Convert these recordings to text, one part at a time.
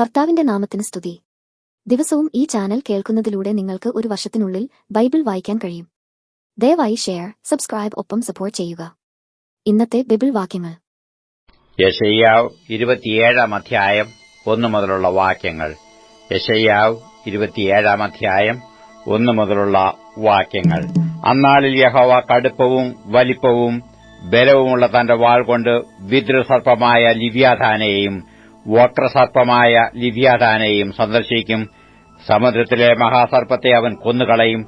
കർത്താവിന്റെ നാമത്തിന് സ്തുതി. ദിവസവും ഈ ചാനൽ കേൾക്കുന്നതിലൂടെ നിങ്ങൾക്ക് ഒരു വർഷത്തിനുള്ളിൽ ബൈബിൾ വായിക്കാൻ കഴിയും. ദയവായി ഷെയർ സബ്സ്ക്രൈബ് ഒപ്പം സപ്പോർട്ട് ചെയ്യുക. ഇന്നത്തെ ബൈബിൾ വാക്യങ്ങൾ. യശയ്യാവ് ഇരുപത്തിയേഴാം അധ്യായം ഒന്നു മുതലുള്ള വാക്യങ്ങൾ. യശയ്യാവ് ഇരുപത്തിയേഴാം അധ്യായം ഒന്നു മുതലുള്ള വാക്യങ്ങൾ. അന്നാളിൽ യഹോവ കടുപ്പവും വലിപ്പവും ബലവുമുള്ള തന്റെ വാൾ കൊണ്ട് വിദ്രസർപ്പമായ ലിവ്യാധാനെയും വക്രസർപ്പമായ ലിവ്യാദാനെയും സന്ദർശിക്കും. സമുദ്രത്തിലെ മഹാസർപ്പത്തെ അവൻ കൊന്നുകളയും.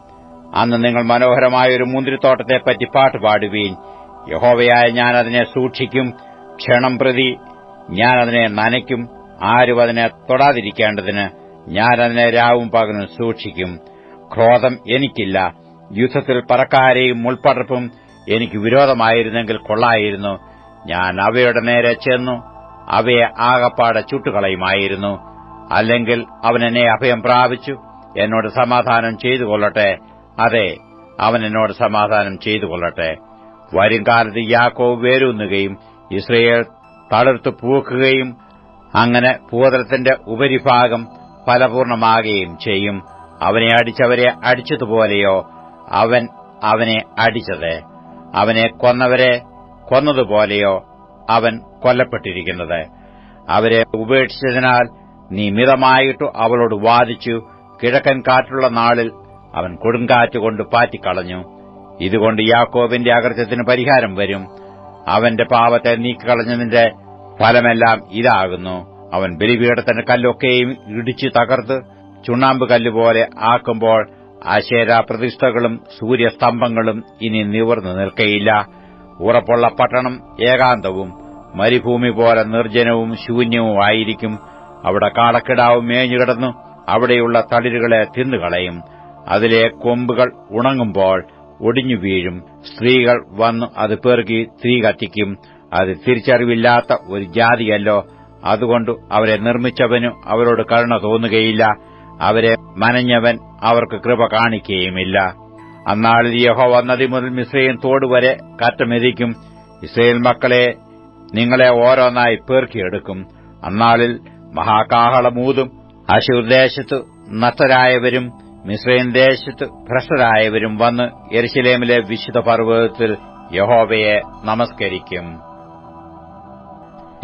അന്ന് നിങ്ങൾ മനോഹരമായ ഒരു മുന്തിരിത്തോട്ടത്തെപ്പറ്റി പാട്ടുപാടുവീൻ യഹോവയായ ഞാൻ അതിനെ സൂക്ഷിക്കും. ക്ഷണം പ്രതി ഞാൻ അതിനെ നനയ്ക്കും. ആരും അതിനെ തൊടാതിരിക്കേണ്ടതിന് ഞാൻ അതിനെ രാവും പകലും സൂക്ഷിക്കും. ക്രോധം എനിക്കില്ല. യുദ്ധത്തിൽ പറക്കാരെയും മുൾപ്പടർപ്പും എനിക്ക് വിരോധമായിരുന്നെങ്കിൽ കൊള്ളായിരുന്നു. ഞാൻ അവയുടെ നേരെ ചെന്നു. അവയെ ആകപ്പാടെ ചുട്ടുകളയുമായിരുന്നു. അല്ലെങ്കിൽ അവൻ എന്നെ അഭയം പ്രാപിച്ചു. എന്നോട് സമാധാനം ചെയ്തു കൊള്ളട്ടെ. അതെ അവൻ എന്നോട് സമാധാനം ചെയ്തു കൊള്ളട്ടെ. വരും കാലത്ത് യാക്കോവ് വേരൂന്നുകയും ഇസ്രയേൽ തളിർത്തു പൂക്കുകയും അങ്ങനെ പൂതലത്തിന്റെ ഉപരിഭാഗം ഫലപൂർണമാകുകയും ചെയ്യും. അവനെ അടിച്ചവരെ അടിച്ചതുപോലെയോ അവൻ അവനെ അടിച്ചത്. അവനെ കൊന്നവരെ കൊന്നതുപോലെയോ അവൻ കൊല്ലപ്പെട്ടിരിക്കുന്നത്. അവരെ ഉപേക്ഷിച്ചതിനാൽ നീ മിതമായിട്ടു അവളോട് വാദിച്ചു കിഴക്കൻ കാറ്റുള്ള നാളിൽ അവൻ കൊടുങ്കാറ്റ് കൊണ്ട് പാറ്റിക്കളഞ്ഞു. ഇതുകൊണ്ട് യാക്കോബിന്റെ അകൃത്യത്തിന് പരിഹാരം വരും. അവന്റെ പാവത്തെ നീക്കിക്കളഞ്ഞതിന്റെ ഫലമെല്ലാം ഇതാകുന്നു. അവൻ ബലിപീഠത്തിന്റെ കല്ലൊക്കെയും ഇടിച്ചു തകർത്ത് ചുണ്ണാമ്പ് കല്ലുപോലെ ആക്കുമ്പോൾ അശേരാ പ്രതിഷ്ഠകളും സൂര്യസ്തംഭങ്ങളും ഇനി നിവർന്നു നിൽക്കയില്ല. ഉറപ്പുള്ള പട്ടണം ഏകാന്തവും മരുഭൂമി പോലെ നിർജനവും ശൂന്യവുമായിരിക്കും. അവിടെ കാളക്കിടാവും മേഞ്ഞുകിടന്നു അവിടെയുള്ള തളിരുകളെ തിന്നുകളയും. അതിലെ കൊമ്പുകൾ ഉണങ്ങുമ്പോൾ ഒടിഞ്ഞു വീഴും. സ്ത്രീകൾ വന്ന് അത് പെറുകി തീ കത്തിക്കും. അത് തിരിച്ചറിവില്ലാത്ത ഒരു ജാതിയല്ലോ. അതുകൊണ്ട് അവരെ നിർമ്മിച്ചവനു അവരോട് കരുണ തോന്നുകയില്ല. അവരെ മനഞ്ഞവൻ അവർക്ക് കൃപ കാണിക്കുകയുമില്ല. അന്നാളിൽ യഹോവ നദി മുതൽ തോട് വരെ കാറ്റമെതിക്കും. ഇസ്രയേൽ മക്കളെ നിങ്ങളെ ഓരോന്നായി പേർക്കിയെടുക്കും. അന്നാളിൽ മഹാകാഹളമൂതും അശൂർ ദേശത്ത് നഷ്ടരായവരും മിസ്രൈൻ ദേശത്ത് ഭ്രഷ്ടരായവരും വന്ന് എരിശിലേമിലെ വിശുദ്ധ പർവതത്തിൽ യഹോവയെ നമസ്കരിക്കും.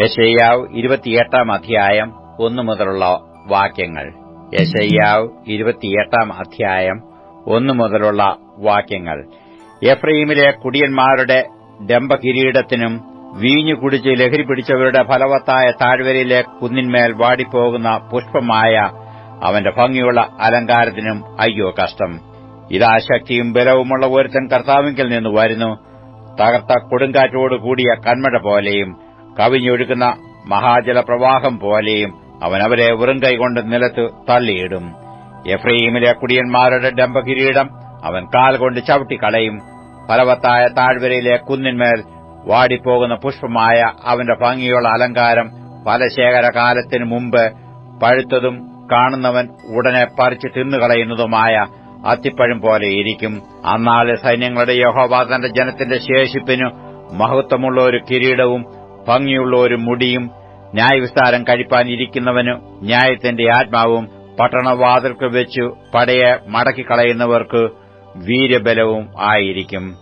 യശയ്യാവ് ഇരുപത്തിയെട്ടാം അധ്യായം ഒന്നു മുതലുള്ള വാക്യങ്ങൾ. യശയ്യാവ് ഇരുപത്തിയെട്ടാം അധ്യായം ഒന്നു മുതലുള്ള വാക്യങ്ങൾ. എഫ്രൈമിലെ കുടിയന്മാരുടെ ഡംബകിരീടത്തിനും വീഞ്ഞു കുടിച്ച് ലഹരി പിടിച്ചവരുടെ ഫലവത്തായ താഴ്വരയിലെ കുന്നിന്മേൽ വാടിപ്പോകുന്ന പുഷ്പമായ അവന്റെ ഭംഗിയുള്ള അലങ്കാരത്തിനും അയ്യോ കഷ്ടം. ഇതാ ശക്തിയും ബലവുമുള്ള ഒരുത്തൻ കർത്താവിങ്കിൽ നിന്ന് വരുന്നു. തകർത്ത കൊടുങ്കാറ്റോട് കൂടിയ കന്മഴ പോലെയും കവിഞ്ഞൊഴുകുന്ന മഹാജലപ്രവാഹം പോലെയും അവനവരെ വെറും കൈകൊണ്ട് നിലത്ത് തള്ളിയിടും. എഫ്രൈമിലെ കുടിയന്മാരുടെ ഡംബകിരീടം അവൻ കാൽ കൊണ്ട് ചവിട്ടിക്കളയും ഫലവത്തായ താഴ്വരയിലെ കുന്നിന്മേൽ വാടിപ്പോകുന്ന പുഷ്പമായ അവന്റെ ഭംഗിയുള്ള അലങ്കാരം ഫലശേഖരകാലത്തിനു മുമ്പ് പഴുത്തതും കാണുന്നവൻ ഉടനെ പറിച്ച് തിന്നുകളയുന്നതുമായ അത്തിപ്പഴം പോലെ ഇരിക്കും. സൈന്യങ്ങളുടെ യഹോവ തന്റെ ജനത്തിന്റെ ശേഷിപ്പിനു മഹത്വമുള്ള ഒരു കിരീടവും ഭംഗിയുള്ള ഒരു മുടിയും ന്യായവിസ്താരം കഴിപ്പാൻ ഇരിക്കുന്നവനു ന്യായത്തിന്റെ ആത്മാവും പട്ടണവാതിൽക്ക് വെച്ചു പടയെ മടക്കിക്കളയുന്നവർക്ക് വീര്യബലവും ആയിരിക്കും.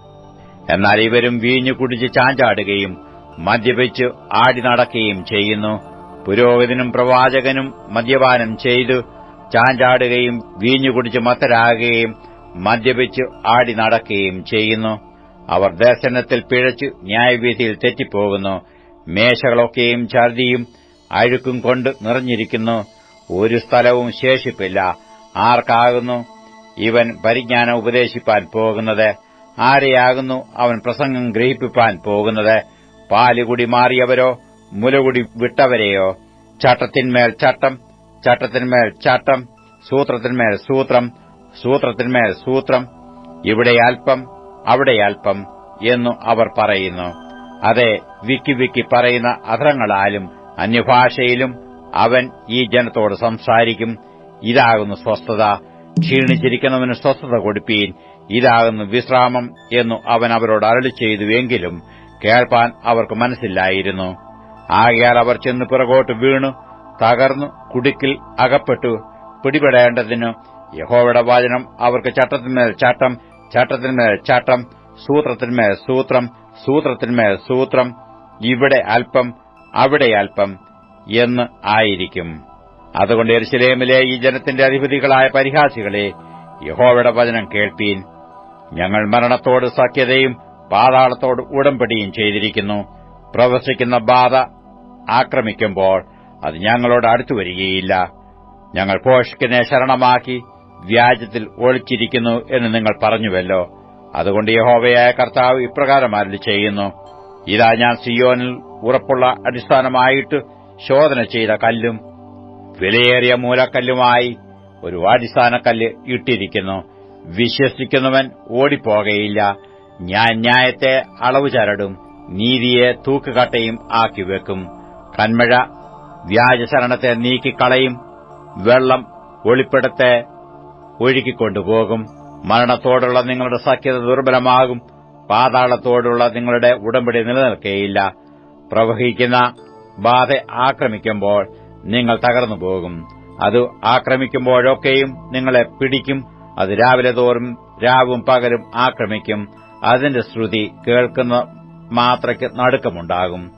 എന്നാൽ ഇവരും വീഞ്ഞു കുടിച്ച് ചാഞ്ചാടുകയും മദ്യപിച്ച് ആടി നടക്കുകയും ചെയ്യുന്നു. പുരോഹിതനും പ്രവാചകനും മദ്യപാനം ചെയ്തു ചാഞ്ചാടുകയും വീഞ്ഞു കുടിച്ച് മത്തരാകുകയും മദ്യപിച്ച് ആടി നടക്കുകയും ചെയ്യുന്നു. അവർ ദർശനത്തിൽ പിഴച്ച് ന്യായവീതിയിൽ തെറ്റിപ്പോകുന്നു. മേശകളൊക്കെയും ഛർദിയും അഴുക്കും കൊണ്ട് നിറഞ്ഞിരിക്കുന്നു. ഒരു സ്ഥലവും ശേഷിപ്പില്ല. ആർക്കാകുന്നു? ഇവൻ പരിജ്ഞാനം ഉപദേശിപ്പാൻ പോകുന്നത്. ആരെയാകുന്നു? അവൻ പ്രസംഗം ഗ്രഹിപ്പിപ്പാൻ പോകുന്നത്. പാലുകുടി മാറിയവരോ? മുലകുടി വിട്ടവരെയോ? ചട്ടത്തിന്മേൽ ചട്ടം ചട്ടത്തിന്മേൽ ചട്ടം സൂത്രത്തിന്മേൽ സൂത്രം സൂത്രത്തിന്മേൽ സൂത്രം. ഇവിടെ അല്പം അവിടെ അല്പം എന്നു അവർ പറയുന്നു. അതെ വിക്കി വിക്കി പറയുന്ന അധരങ്ങളാലും അന്യഭാഷയിലും അവൻ ഈ ജനത്തോട് സംസാരിക്കും. ഇതാകുന്നു സ്വസ്ഥത. ക്ഷീണിച്ചിരിക്കുന്നവന് സ്വസ്ഥത കൊടുപ്പീൻ. ഇതാകുന്നു വിശ്രാമം എന്നു അവൻ അവരോട് അരളി ചെയ്തുവെങ്കിലും കേൾപ്പാൻ അവർക്ക് മനസ്സില്ലായിരുന്നു. ആകയാൽ അവർ ചെന്ന് പിറകോട്ട് വീണു തകർന്നു കുടുക്കിൽ അകപ്പെട്ടു. പിടിപെടേണ്ടതിനു യഹോവയുടെ വാചനം അവർക്ക് ചട്ടത്തിന്മേൽ ചട്ടം ചട്ടത്തിന്മേൽ ചട്ടം സൂത്രത്തിന്മേൽ സൂത്രം സൂത്രത്തിന്മേൽ സൂത്രം. ഇവിടെ അല്പം അവിടെ അല്പം. എന്ന് ആയിരിക്കും. അതുകൊണ്ട് എരിശിലേമിലെ ഈ ജനത്തിന്റെ അധിപതികളായ പരിഹാസികളെ യഹോവയുടെ വചനം കേൾപ്പീൻ. ഞങ്ങൾ മരണത്തോട് സഖ്യതയും പാതാളത്തോട് ഉടമ്പടിയും ചെയ്തിരിക്കുന്നു. പ്രവസിക്കുന്ന ബാധ ആക്രമിക്കുമ്പോൾ അത് ഞങ്ങളോട് അടുത്തു വരികയില്ല. ഞങ്ങൾ പോഷകിനെ ശരണമാക്കി വ്യാജത്തിൽ ഒളിച്ചിരിക്കുന്നു എന്ന് നിങ്ങൾ പറഞ്ഞുവല്ലോ. അതുകൊണ്ട് യഹോവയായ കർത്താവ് ഇപ്രകാരം ചെയ്യുന്നു ഇതാ ഞാൻ സിയോനിൽ ഉറപ്പുള്ള അടിസ്ഥാനമായിട്ട് ശോധന ചെയ്ത കല്ലും വിലയേറിയ മൂലക്കല്ലുമായി ഒരു അടിസ്ഥാനക്കല്ല് ഇട്ടിരിക്കുന്നു. വിശ്വസിക്കുന്നവൻ ഓടിപ്പോകയില്ല. ഞാൻ ന്യായത്തെ അളവ് ചരടും നീതിയെ തൂക്കുകട്ടയും ആക്കി വെക്കും. കന്മഴ വ്യാജശരണത്തെ നീക്കിക്കളയും വെള്ളം ഒളിപ്പിടത്തെ ഒഴുക്കിക്കൊണ്ടുപോകും മരണത്തോടുള്ള നിങ്ങളുടെ സഖ്യത ദുർബലമാകും. പാതാളത്തോടുള്ള നിങ്ങളുടെ ഉടമ്പടി നിലനിൽക്കേയില്ല. പ്രവഹിക്കുന്ന ബാധ ആക്രമിക്കുമ്പോൾ നിങ്ങൾ തകർന്നു പോകും. അത് ആക്രമിക്കുമ്പോഴൊക്കെയും നിങ്ങളെ പിടിക്കും. അത് രാവിലെ തോറും രാവും പകലും ആക്രമിക്കും. അതിന്റെ ശ്രുതി കേൾക്കുന്ന മാത്രയ്ക്ക് നടുക്കമുണ്ടാകും.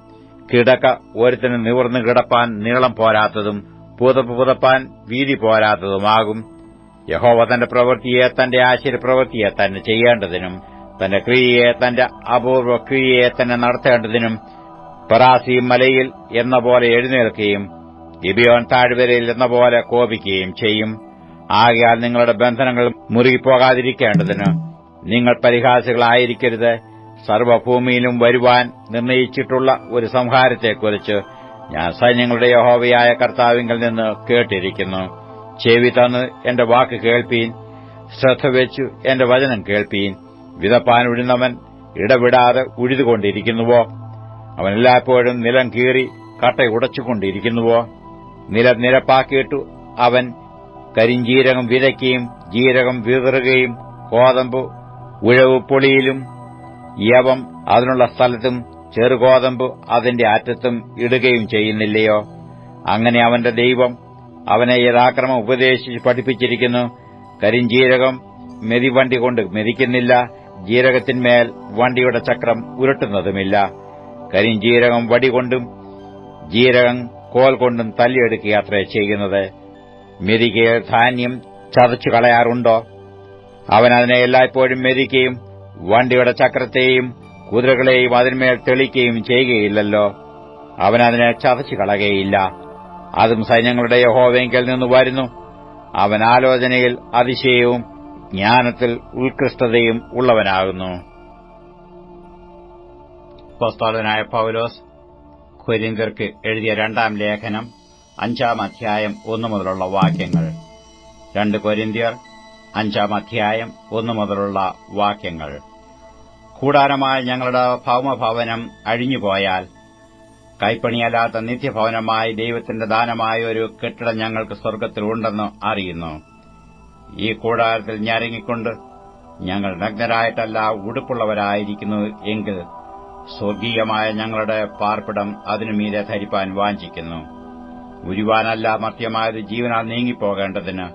കിടക്ക ഒരുത്തിന് നിവർന്നു കിടപ്പാൻ നീളം പോരാത്തതും പുതപ്പ് പുതപ്പാൻ വീതി പോരാത്തതുമാകും. യഹോവ തന്റെ പ്രവൃത്തിയെ തന്റെ ആശ്ചര്യപ്രവൃത്തിയെ തന്നെ ചെയ്യേണ്ടതിനും തന്റെ ക്രിയയെ തന്റെ അപൂർവ ക്രിയയെ തന്നെ നടത്തേണ്ടതിനും പറാസി മലയിൽ എന്ന പോലെ എഴുന്നേൽക്കുകയും ഗിബിയോൻ താഴ്വരയിൽ എന്ന പോലെ കോപിക്കുകയും ചെയ്യും. ആകയാൽ നിങ്ങളുടെ ബന്ധനങ്ങൾ മുറുകിപ്പോകാതിരിക്കേണ്ടതിന് നിങ്ങൾ പരിഹാസികളായിരിക്കരുത്. സർവഭൂമിയിലും വരുവാൻ നിർണയിച്ചിട്ടുള്ള ഒരു സംഹാരത്തെക്കുറിച്ച് ഞാൻ സൈന്യങ്ങളുടെ യഹോവയായ കർത്താവിങ്കിൽ നിന്ന് കേട്ടിരിക്കുന്നു. ചെവി തന്ന് എന്റെ വാക്ക് കേൾപ്പീൻ ശ്രദ്ധ വെച്ചു എന്റെ വചനം കേൾപ്പീൻ. വിതപ്പാൻ ഉഴുന്നവൻ ഇടവിടാതെ ഉഴുതുകൊണ്ടിരിക്കുന്നുവോ? അവൻ എല്ലായ്പ്പോഴും നിലം കീറി കട്ട ഉടച്ചുകൊണ്ടിരിക്കുന്നുവോ? നിലം നിരപ്പാക്കിയിട്ടു അവൻ കരിഞ്ചീരകം വിതയ്ക്കുകയും ജീരകം വിതറുകയും കോതമ്പ് ഉഴവ് പൊളിയിലും യവം അതിനുള്ള സ്ഥലത്തും ചെറുകോതമ്പ് അതിന്റെ അറ്റത്തും ഇടുകയും ചെയ്യുന്നില്ലയോ? അങ്ങനെ അവന്റെ ദൈവം അവനെ യഥാക്രമം ഉപദേശിച്ച് പഠിപ്പിച്ചിരിക്കുന്നു. കരിഞ്ചീരകം മെതിവണ്ടി കൊണ്ട് മെതിക്കുന്നില്ല. ജീരകത്തിന്മേൽ വണ്ടിയുടെ ചക്രം ഉരുട്ടുന്നതുമില്ല. കരിഞ്ചീരകം വടികൊണ്ടും ജീരകം കോൽ കൊണ്ടും തല്ലിയെടുക്കുക അത്ര ചെയ്യുന്നത്. മെതിക്ക് ധാന്യം ചതച്ചു കളയാറുണ്ടോ? അവൻ അതിനെ എല്ലായ്പ്പോഴും മെതിക്കുകയും വണ്ടിയുടെ ചക്രത്തെയും കുതിരകളെയും അതിന്മേൽ തെളിക്കുകയും ചെയ്യുകയില്ലല്ലോ. അവൻ അതിനെ ചതച്ചു കളകയില്ല അതും സൈന്യങ്ങളുടെ യഹോവെങ്കിൽ നിന്ന് വരുന്നു. അവൻ ആലോചനയിൽ അതിശയവും ജ്ഞാനത്തിൽ ഉത്കൃഷ്ടതയും ഉള്ളവനാകുന്നു. പുസ്തകനായ പൌലോസ് കൊരിന്തിർക്ക് എഴുതിയ രണ്ടാം ലേഖനം അഞ്ചാം അധ്യായം ഒന്നു മുതലുള്ള വാക്യങ്ങൾ. രണ്ട് കൊരിന്തിയർ അഞ്ചാം അധ്യായം ഒന്നു മുതലുള്ള വാക്യങ്ങൾ. കൂടാരമായ ഞങ്ങളുടെ ഭൗമഭവനം അഴിഞ്ഞുപോയാൽ കൈപ്പണിയല്ലാത്ത നിത്യഭവനമായി ദൈവത്തിന്റെ ദാനമായ ഒരു കെട്ടിടം ഞങ്ങൾക്ക് സ്വർഗത്തിൽ ഉണ്ടെന്ന് അറിയുന്നു. ഈ കൂടാരത്തിൽ ഞരങ്ങിക്കൊണ്ട് ഞങ്ങൾ നഗ്നരായിട്ടല്ല ഉടുപ്പുള്ളവരായിരിക്കുന്നു എങ്കിൽ സ്വർഗീയമായ ഞങ്ങളുടെ പാർപ്പിടം അതിനു മീതെ ധരിപ്പാൻ വാഞ്ചിക്കുന്നു. ഉരുവാനല്ല മർത്യമായത് ജീവനാൽ നീങ്ങിപ്പോകേണ്ടതിന്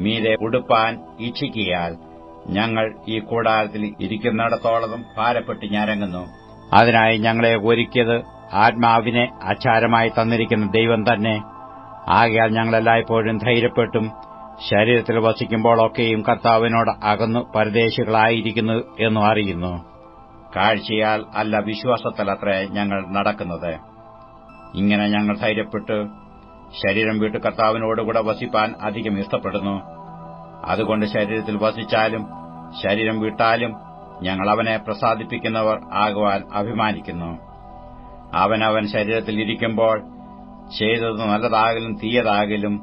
മീതെ ഉടുപ്പാൻ ഇച്ഛിക്കിയാൽ ഞങ്ങൾ ഈ കൂടാരത്തിൽ ഇരിക്കുന്നിടത്തോളം ഭാരപ്പെട്ട് ഞരങ്ങുന്നു. അതിനായി ഞങ്ങളെ ഒരുക്കിയത് ആത്മാവിനെ അച്ചാരമായി തന്നിരിക്കുന്ന ദൈവം തന്നെ. ആകയാൽ ഞങ്ങളെല്ലായ്പ്പോഴും ധൈര്യപ്പെട്ടും ശരീരത്തിൽ വസിക്കുമ്പോഴൊക്കെയും കർത്താവിനോട് അകന്നു പരദേശികളായിരിക്കുന്നു എന്നും അറിയുന്നു. കാഴ്ചയാൽ അല്ല വിശ്വാസത്തിലത്രേ ഞങ്ങൾ നടക്കുന്നത്. ഇങ്ങനെ ഞങ്ങൾ ധൈര്യപ്പെട്ട് ശരീരം വിട്ട് കർത്താവിനോടുകൂടെ വസിപ്പാൻ അധികം ഇഷ്ടപ്പെടുന്നു. അതുകൊണ്ട് ശരീരത്തിൽ വസിച്ചാലും ശരീരം വിട്ടാലും ഞങ്ങൾ അവനെ പ്രസാദിപ്പിക്കുന്നവർ ആകുവാൻ അഭിമാനിക്കുന്നു. അവനവൻ ശരീരത്തിൽ ഇരിക്കുമ്പോൾ ചെയ്തത് നല്ലതാകലും തീയതാകലും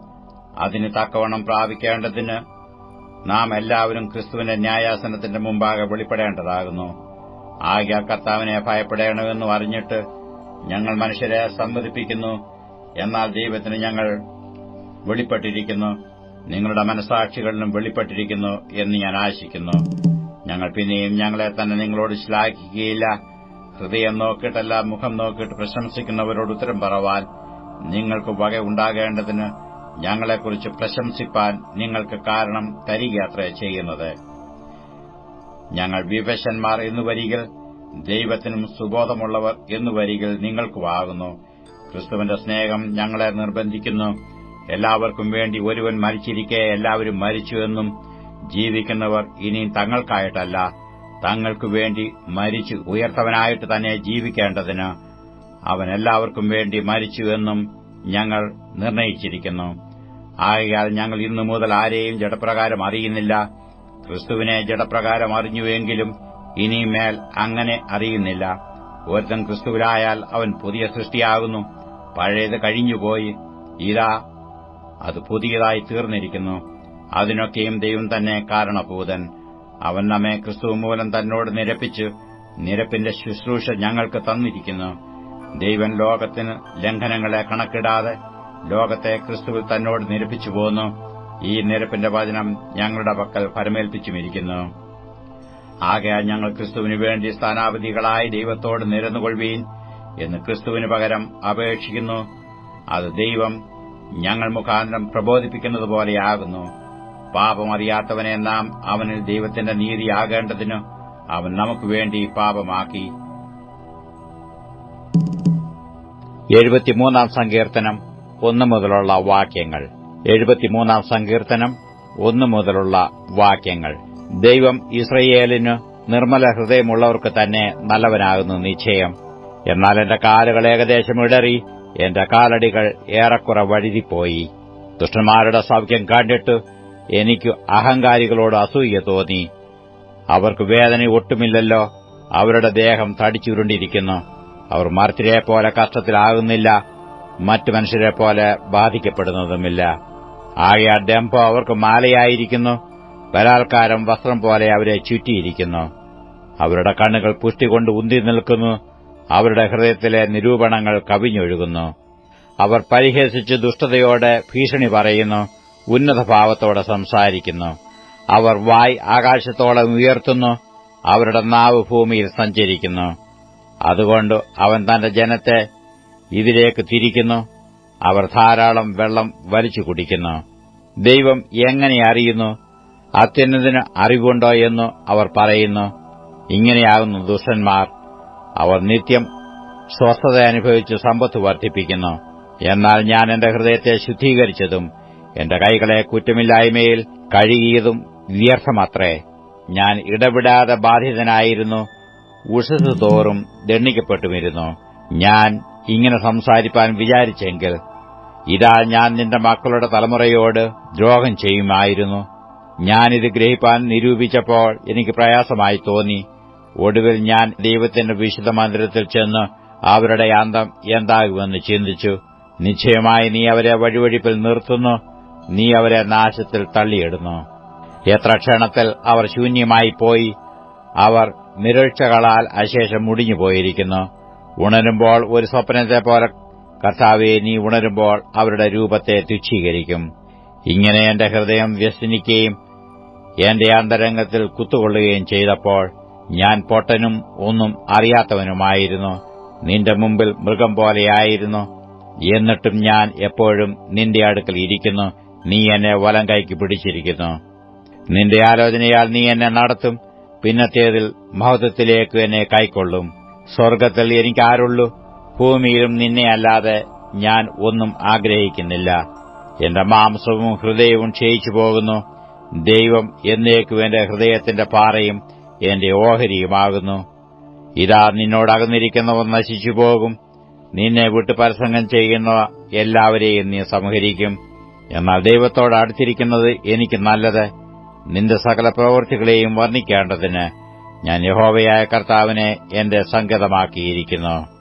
അതിന് തക്കവണ്ണം പ്രാപിക്കേണ്ടതിന് നാം എല്ലാവരും ക്രിസ്തുവിന്റെ ന്യായാസനത്തിന്റെ മുമ്പാകെ വെളിപ്പെടേണ്ടതാകുന്നു. ആകെ കർത്താവിനെ ഭയപ്പെടേണമെന്നും അറിഞ്ഞിട്ട് ഞങ്ങൾ മനുഷ്യരെ സമ്മതിപ്പിക്കുന്നു. എന്നാൽ ദൈവത്തിന് ഞങ്ങൾ വെളിപ്പെട്ടിരിക്കുന്നു. നിങ്ങളുടെ മനസാക്ഷികളിലും വെളിപ്പെട്ടിരിക്കുന്നു എന്ന് ഞാൻ ആശിക്കുന്നു. ഞങ്ങൾ പിന്നെയും ഞങ്ങളെ തന്നെ നിങ്ങളോട് ശ്ലാഘിക്കുകയില്ല. ഹൃദയം നോക്കിയിട്ടല്ല മുഖം നോക്കിയിട്ട് പ്രശംസിക്കുന്നവരോട് ഉത്തരം പറവാൻ നിങ്ങൾക്ക് വക ഉണ്ടാകേണ്ടതിന് ഞങ്ങളെക്കുറിച്ച് പ്രശംസിപ്പാൻ നിങ്ങൾക്ക് കാരണം തരികയാത്ര ചെയ്യുന്നത്. ഞങ്ങൾ വിവശന്മാർ എന്നു വരികിൽ ദൈവത്തിനും സുബോധമുള്ളവർ എന്നു വരികിൽ നിങ്ങൾക്കുമാകുന്നു ക്രിസ്തുവിന്റെ സ്നേഹം ഞങ്ങളെ നിർബന്ധിക്കുന്നു. എല്ലാവർക്കും വേണ്ടി ഒരുവൻ മരിച്ചിരിക്കെ എല്ലാവരും മരിച്ചുവെന്നും ജീവിക്കുന്നവർ ഇനിയും തങ്ങൾക്കായിട്ടല്ല തങ്ങൾക്കു വേണ്ടി മരിച്ചു ഉയർത്തവനായിട്ട് തന്നെ ജീവിക്കേണ്ടതിന് അവൻ എല്ലാവർക്കും വേണ്ടി മരിച്ചുവെന്നും ഞങ്ങൾ നിർണയിച്ചിരിക്കുന്നു. ആകയാൽ ഞങ്ങൾ ഇന്നു മുതൽ ആരെയും ജഡപ്രകാരം അറിയുന്നില്ല. ക്രിസ്തുവിനെ ജഡപ്രകാരം അറിഞ്ഞുവെങ്കിലും ഇനിമേൽ അങ്ങനെ അറിയുന്നില്ല. ഒരുത്തൻ ക്രിസ്തുവിലായാൽ അവൻ പുതിയ സൃഷ്ടിയാകുന്നു. പഴയത് കഴിഞ്ഞുപോയി. ഇതാ അത് പുതിയതായി തീർന്നിരിക്കുന്നു. അതിനൊക്കെയും ദൈവം തന്നെ കാരണഭൂതൻ. അവൻ നമ്മെ ക്രിസ്തു മൂലം തന്നോട് നിരപ്പിച്ച് നിരപ്പിന്റെ ശുശ്രൂഷ ഞങ്ങൾക്ക് തന്നിരിക്കുന്നു. ദൈവൻ ലോകത്തിന് ലംഘനങ്ങളെ കണക്കിടാതെ ലോകത്തെ ക്രിസ്തുവിൽ തന്നോട് നിരപ്പിച്ചു പോന്നു ഈ നിരപ്പിന്റെ വചനം ഞങ്ങളുടെ പക്കൽ ഫലമേൽപ്പിച്ചുമിരിക്കുന്നു ആകയാൽ ഞങ്ങൾ ക്രിസ്തുവിനു വേണ്ടി സ്ഥാനാപതികളായി ദൈവത്തോട് നിരന്നുകൊള്ളുവീൻ എന്ന് ക്രിസ്തുവിന് പകരം അപേക്ഷിക്കുന്നു. അത് ദൈവം ഞങ്ങൾ മുഖാന്തരം പ്രബോധിപ്പിക്കുന്നതുപോലെയാകുന്നു പാപമറിയാത്തവനെ നാം അവനിൽ ദൈവത്തിന്റെ നീതിയാകേണ്ടതിന് അവൻ നമുക്ക് വേണ്ടി പാപമാക്കി. എഴുപത്തിമൂന്നാം സങ്കീർത്തനം ഒന്നു മുതലുള്ള വാക്യങ്ങൾ. എഴുപത്തിമൂന്നാം സങ്കീർത്തനം ഒന്നു മുതലുള്ള വാക്യങ്ങൾ. ദൈവം ഇസ്രയേലിന് നിർമ്മല ഹൃദയമുള്ളവർക്ക് തന്നെ നല്ലവനാകുന്നു നിശ്ചയം. എന്നാൽ എന്റെ കാലുകൾ ഏകദേശം ഇടറി എന്റെ കാലടികൾ ഏറെക്കുറെ വഴുതിപ്പോയി. ദുഷ്ടന്മാരുടെ സൗഖ്യം കണ്ടിട്ട് എനിക്ക് അഹങ്കാരികളോട് അസൂയ തോന്നി. അവർക്ക് വേദന ഒട്ടുമില്ലല്ലോ അവരുടെ ദേഹം തടിച്ചുരുണ്ടിരിക്കുന്നു. അവർ മർത്തിരെ പോലെ കഷ്ടത്തിലാകുന്നില്ല മറ്റു മനുഷ്യരെ പോലെ ബാധിക്കപ്പെടുന്നതുമില്ല. ആകയാ ഡംഭോ അവർക്ക് മാലയായിരിക്കുന്നു. ബലാത്കാരം വസ്ത്രം പോലെ അവരെ ചുറ്റിയിരിക്കുന്നു. അവരുടെ കണ്ണുകൾ പുഷ്ടി കൊണ്ട് ഉന്തി നിൽക്കുന്നു. അവരുടെ ഹൃദയത്തിലെ നിരൂപണങ്ങൾ കവിഞ്ഞൊഴുകുന്നു. അവർ പരിഹസിച്ച് ദുഷ്ടതയോടെ ഭീഷണി പറയുന്നു. ഉന്നതഭാവത്തോടെ സംസാരിക്കുന്നു. അവർ വായ് ആകാശത്തോളം ഉയർത്തുന്നു. അവരുടെ നാവ് ഭൂമിയിൽ സഞ്ചരിക്കുന്നു. അതുകൊണ്ട് അവൻ തന്റെ ജനത്തെ ഇതിലേക്ക് തിരിക്കുന്നു. അവർ ധാരാളം വെള്ളം വലിച്ചു കുടിക്കുന്നു. ദൈവം എങ്ങനെ അറിയുന്നു? അത്യുന്നതിന് അറിവുണ്ടോ എന്ന് അവർ പറയുന്നു. ഇങ്ങനെയാകുന്നു ദുഷ്ടന്മാർ. അവർ നിത്യം സ്വസ്ഥത അനുഭവിച്ച് സമ്പത്ത് വർദ്ധിപ്പിക്കുന്നു. എന്നാൽ ഞാൻ എന്റെ ഹൃദയത്തെ ശുദ്ധീകരിച്ചതും എന്റെ കൈകളെ കുറ്റമില്ലായ്മയിൽ കഴുകിയതും വ്യർത്ഥമത്രേ. ഞാൻ ഇടപെടാതെ ബാധിതനായിരുന്നു. ഉഷസ് തോറും ദണ്ഡിക്കപ്പെട്ടുമിരുന്നു. ഞാൻ ഇങ്ങനെ സംസാരിപ്പാൻ വിചാരിച്ചെങ്കിൽ ഇതാ ഞാൻ നിന്റെ മക്കളുടെ തലമുറയോട് ദ്രോഹം ചെയ്യുമായിരുന്നു. ഞാനിത് ഗ്രഹിപ്പാൻ നിരൂപിച്ചപ്പോൾ എനിക്ക് പ്രയാസമായി തോന്നി. ഒടുവിൽ ഞാൻ ദൈവത്തിന്റെ വിശുദ്ധ മന്ദിരത്തിൽ ചെന്ന് അവരുടെ അന്തം എന്താകുമെന്ന് ചിന്തിച്ചു. നിശ്ചയമായി നീ അവരെ വഴിവഴിപ്പിൽ നിർത്തുന്നു. നീ അവരെ നാശത്തിൽ തള്ളിയിടുന്നു. എത്ര ക്ഷണത്തിൽ അവർ ശൂന്യമായി പോയി. അവർ നിരക്ഷകളാൽ അശേഷം മുടിഞ്ഞുപോയിരിക്കുന്നു. ഉണരുമ്പോൾ ഒരു സ്വപ്നത്തെ പോലെ കർത്താവെ നീ ഉണരുമ്പോൾ അവരുടെ രൂപത്തെ തുച്ഛീകരിക്കും. ഇങ്ങനെ എന്റെ ഹൃദയം വ്യസനിക്കുകയും എന്റെ അന്തരംഗത്തിൽ കുത്തുകൊള്ളുകയും ചെയ്തപ്പോൾ ഞാൻ പൊട്ടനും ഒന്നും അറിയാത്തവനുമായിരുന്നു. നിന്റെ മുമ്പിൽ മൃഗം പോലെയായിരുന്നു. എന്നിട്ടും ഞാൻ എപ്പോഴും നിന്റെ അടുക്കൽ ഇരിക്കുന്നു. നീ എന്നെ വലം കൈക്ക് പിടിച്ചിരിക്കുന്നു. നിന്റെ ആലോചനയാൽ നീ എന്നെ നടത്തും. പിന്നത്തേതിൽ മഹത്വത്തിലേക്ക് എന്നെ കൈക്കൊള്ളും. സ്വർഗത്തിൽ എനിക്കാരുള്ളൂ. ഭൂമിയിലും നിന്നെ അല്ലാതെ ഞാൻ ഒന്നും ആഗ്രഹിക്കുന്നില്ല. എന്റെ മാംസവും ഹൃദയവും ക്ഷയിച്ചു പോകുന്നു. ദൈവം എന്നേക്കും എന്റെ ഹൃദയത്തിന്റെ പാറയും എന്റെ ഓഹരിയുമാകുന്നു. ഇതാ നിന്നോടകന്നിരിക്കുന്നവർ നശിച്ചു പോകും. നിന്നെ വിട്ട് പരസംഗം ചെയ്യുന്ന എല്ലാവരെയും നീ സംഹരിക്കും. എന്നാൽ ദൈവത്തോട് അടുത്തിരിക്കുന്നത് എനിക്ക് നല്ലത്. നിന്റെ സകല പ്രവൃത്തികളെയും വർണിക്കേണ്ടതിന് ഞാൻ യഹോവയായ കർത്താവിനെ എന്റെ സങ്കേതമാക്കിയിരിക്കുന്നു.